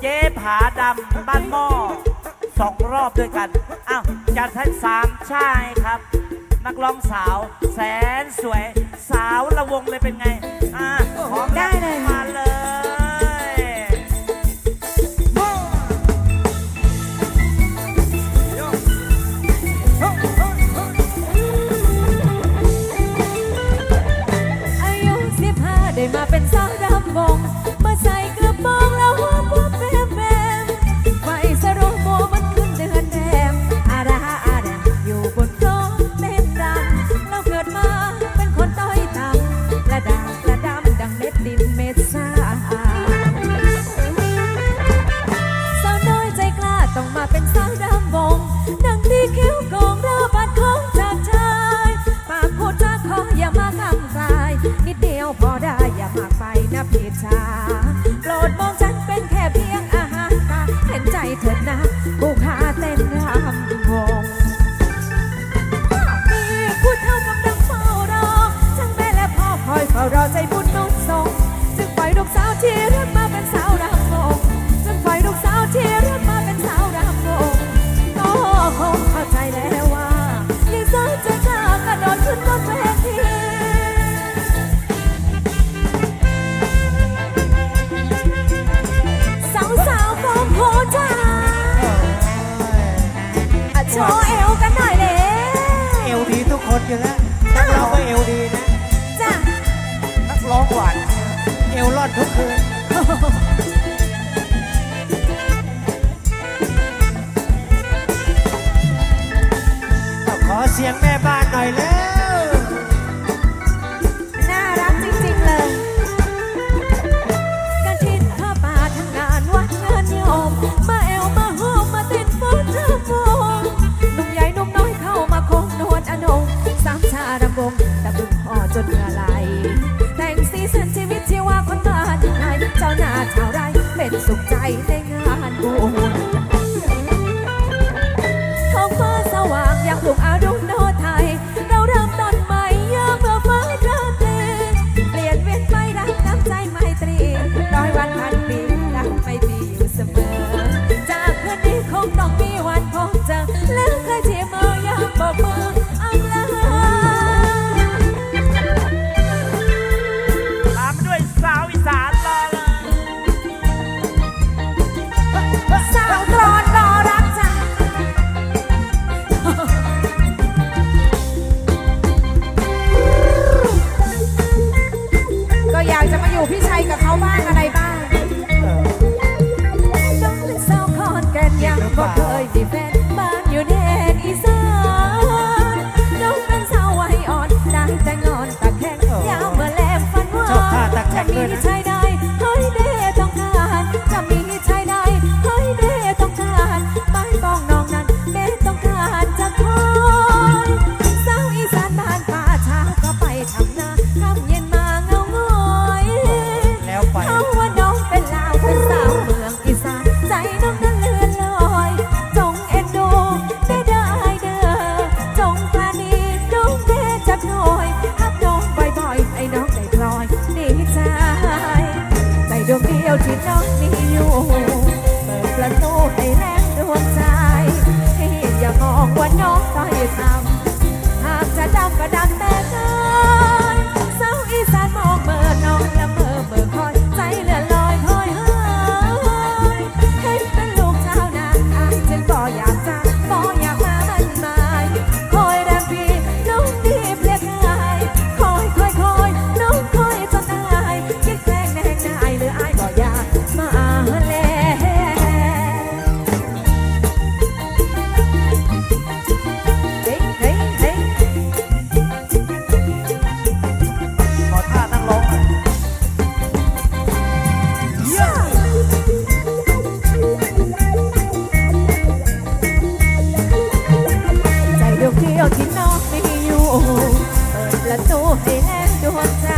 เจ๊ผาดำบ้านหม้อสองรอบด้วยกัน อ้าวจัดให้สามชายครับ นักร้องสาวแสนสวย สาวละวงเลยเป็นไง พูจ้าอะโชว์เอวกันหน่อยเลยเอวดีทุกคนอยู่แล้วนักร้องก็เอวดีนะ จ้านักร้องหวานเอวรอดทุกคืน i'm Parabong ากจะมาอยู่พี่ชัยกับเขาบ้างอะไรบ้าง เออ ได้บ้าสาวคอนแก่นยังบ่เคยมีแฟน ยาที่น้องมีอยู่ one time.